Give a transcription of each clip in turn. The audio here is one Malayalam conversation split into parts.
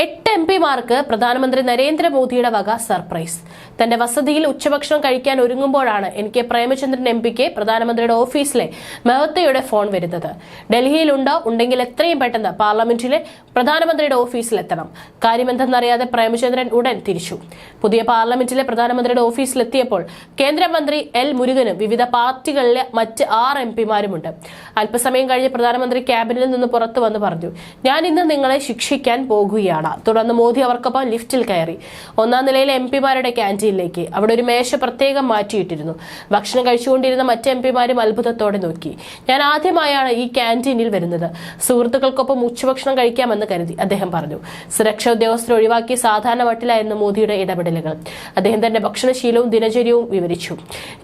എട്ട് എം പിമാർക്ക് പ്രധാനമന്ത്രി നരേന്ദ്രമോദിയുടെ വക സർപ്രൈസ്. തന്റെ വസതിയിൽ ഉച്ചഭക്ഷണം കഴിക്കാൻ ഒരുങ്ങുമ്പോഴാണ് എനിക്ക് പ്രേമചന്ദ്രൻ എം പിക്ക് പ്രധാനമന്ത്രിയുടെ ഓഫീസിലെ മെഹത്തയുടെ ഫോൺ വരുന്നത്. ഡൽഹിയിലുണ്ടോ ഉണ്ടെങ്കിൽ എത്രയും പെട്ടെന്ന് പാർലമെന്റിലെ പ്രധാനമന്ത്രിയുടെ ഓഫീസിലെത്തണം. കാര്യമെന്തെന്നറിയാതെ പ്രേമചന്ദ്രൻ ഉടൻ തിരിച്ചു. പുതിയ പാർലമെന്റിലെ പ്രധാനമന്ത്രിയുടെ ഓഫീസിലെത്തിയപ്പോൾ കേന്ദ്രമന്ത്രി എൽ മുരുകനും വിവിധ പാർട്ടികളിലെ മറ്റ് ആറ് എം പിമാരുമുണ്ട്. അല്പസമയം കഴിഞ്ഞ് പ്രധാനമന്ത്രി ക്യാബിനിൽ നിന്ന് പുറത്തു വന്ന് പറഞ്ഞു ഞാൻ ഇന്ന് നിങ്ങളെ ശിക്ഷിക്കാൻ പോകുകയാണ്. തുടർന്ന് മോദി അവർക്കൊപ്പം ലിഫ്റ്റിൽ കയറി. ഒന്നാം നിലയിലെ എം പിമാരുടെ ക്യാന്റീനിലേക്ക്. അവിടെ ഒരു മേശ പ്രത്യേകം മാറ്റിയിട്ടിരുന്നു. ഭക്ഷണം കഴിച്ചുകൊണ്ടിരുന്ന മറ്റ് എം പിമാരും അത്ഭുതത്തോടെ നോക്കി. ഞാൻ ആദ്യമായാണ് ഈ ക്യാന്റീനിൽ വരുന്നത്. സുഹൃത്തുക്കൾക്കൊപ്പം ഉച്ചഭക്ഷണം കഴിക്കാമെന്ന് കരുതി അദ്ദേഹം പറഞ്ഞു. സുരക്ഷാ ഉദ്യോഗസ്ഥർ ഒഴിവാക്കി സാധാരണ വട്ടിലായിരുന്നു മോദിയുടെ ഇടപെടലുകൾ. അദ്ദേഹം തന്റെ ഭക്ഷണശീലവും ദിനചര്യവും വിവരിച്ചു.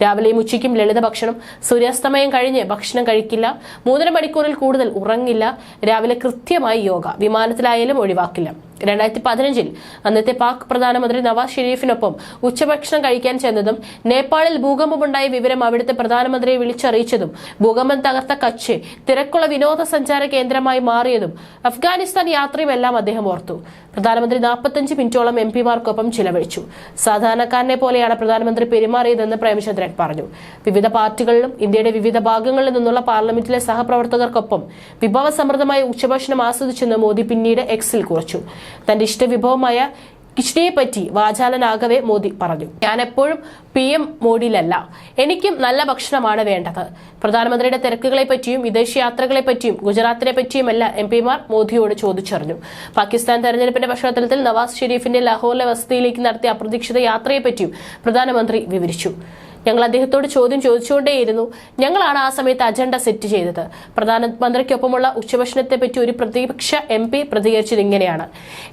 രാവിലെയും ഉച്ചയ്ക്കും ലളിത ഭക്ഷണം സൂര്യാസ്തമയം കഴിഞ്ഞ് ഭക്ഷണം കഴിക്കില്ല മൂന്നര മണിക്കൂറിൽ കൂടുതൽ ഉറങ്ങില്ല രാവിലെ കൃത്യമായി യോഗ വിമാനത്തിലായാലും ഒഴിവാക്കില്ല. രണ്ടായിരത്തി പതിനഞ്ചിൽ അന്നത്തെ പാക് പ്രധാനമന്ത്രി നവാസ് ഷെരീഫിനൊപ്പം ഉച്ചഭക്ഷണം കഴിക്കാൻ ചെന്നതും നേപ്പാളിൽ ഭൂകമ്പമുണ്ടായ വിവരം അവിടുത്തെ പ്രധാനമന്ത്രിയെ വിളിച്ചറിയിച്ചതും ഭൂകമ്പം തകർത്ത കച്ച് തിരക്കുള്ള വിനോദസഞ്ചാര കേന്ദ്രമായി മാറിയതും അഫ്ഗാനിസ്ഥാൻ യാത്രയുമെല്ലാം അദ്ദേഹം ഓർത്തു. പ്രധാനമന്ത്രി നാൽപ്പത്തഞ്ച് മിനിറ്റോളം എം പിമാർക്കൊപ്പം ചിലവഴിച്ചു. സാധാരണക്കാരനെ പോലെയാണ് പ്രധാനമന്ത്രി പെരുമാറിയതെന്ന് പ്രേമചന്ദ്രൻ പറഞ്ഞു. വിവിധ പാർട്ടികളിലും ഇന്ത്യയുടെ വിവിധ ഭാഗങ്ങളിൽ നിന്നുള്ള പാർലമെന്റിലെ സഹപ്രവർത്തകർക്കൊപ്പം വിഭവസമൃദ്ധമായ ഉച്ചഭക്ഷണം ആസ്വദിച്ചെന്ന് മോദി പിന്നീട് എക്സിൽ കുറിച്ചു. തന്റെ ഇഷ്ടവിഭവമായ കിഷ്ടിയെ പറ്റി വാചാലനാകവെ മോദി പറഞ്ഞു. ഞാൻ എപ്പോഴും പി എം മോഡിയിലല്ല. എനിക്കും നല്ല ഭക്ഷണമാണ് വേണ്ടത്. പ്രധാനമന്ത്രിയുടെ തിരക്കുകളെ പറ്റിയും വിദേശ യാത്രകളെ പറ്റിയും ഗുജറാത്തിനെ പറ്റിയുമല്ല എം പിമാർ മോദിയോട് ചോദിച്ചറിഞ്ഞു. പാകിസ്ഥാൻ തെരഞ്ഞെടുപ്പിന്റെ പശ്ചാത്തലത്തിൽ നവാസ് ഷെരീഫിന്റെ ലാഹോറിലെ വസതിയിലേക്ക് നടത്തിയ അപ്രതീക്ഷിത യാത്രയെപ്പറ്റിയും പ്രധാനമന്ത്രി വിവരിച്ചു. ഞങ്ങൾ അദ്ദേഹത്തോട് ചോദ്യം ചോദിച്ചുകൊണ്ടേയിരുന്നു. ഞങ്ങളാണ് ആ സമയത്ത് അജണ്ട സെറ്റ് ചെയ്തത്. പ്രധാനമന്ത്രിക്കൊപ്പമുള്ള ഉച്ചഭക്ഷണത്തെ പറ്റി ഒരു പ്രതിപക്ഷ എം പി പ്രതികരിച്ചത് ഇങ്ങനെയാണ്.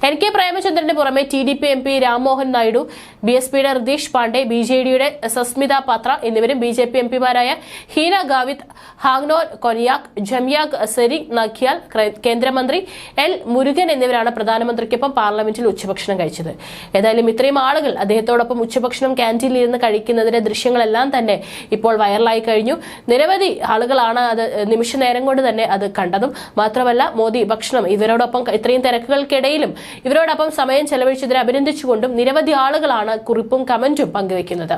എൻ കെ പ്രേമചന്ദ്രന് പുറമെ T D P M P Rammohan Naidu B S പിയുടെ റിതീഷ് പാണ്ഡെ ബി ജെ ഡിയുടെ സസ്മിത പാത്ര എന്നിവരും ബി ജെ പി എം പിമാരായ ഹീന ഗാവിത് ഹാഗ്നോർ കൊനിയാക് ജമിയാഗ് സെരി നഖിയാൽ കേന്ദ്രമന്ത്രി എൽ മുരുകൻ എന്നിവരാണ് പ്രധാനമന്ത്രിക്കൊപ്പം പാർലമെന്റിൽ ഉച്ചഭക്ഷണം കഴിച്ചത്. ഏതായാലും ഇത്രയും ആളുകൾ അദ്ദേഹത്തോടൊപ്പം ഉച്ചഭക്ഷണം ക്യാന്റീനിൽ ഇരുന്ന് കഴിക്കുന്നതിന്റെ ദൃശ്യങ്ങളെല്ലാം തന്നെ ഇപ്പോൾ വൈറലായി കഴിഞ്ഞു. നിരവധി ആളുകളാണ് അത് നിമിഷ നേരം കൊണ്ട് തന്നെ അത് കണ്ടതും. മാത്രമല്ല മോദി ഭക്ഷണം ഇവരോടൊപ്പം ഇത്രയും തിരക്കുകൾക്കിടയിലും ഇവരോടൊപ്പം സമയം ചെലവഴിച്ചതിനെ അഭിനന്ദിച്ചുകൊണ്ടും നിരവധി ആളുകളാണ് കുറിപ്പും കമന്റും പങ്കുവെക്കുന്നത്.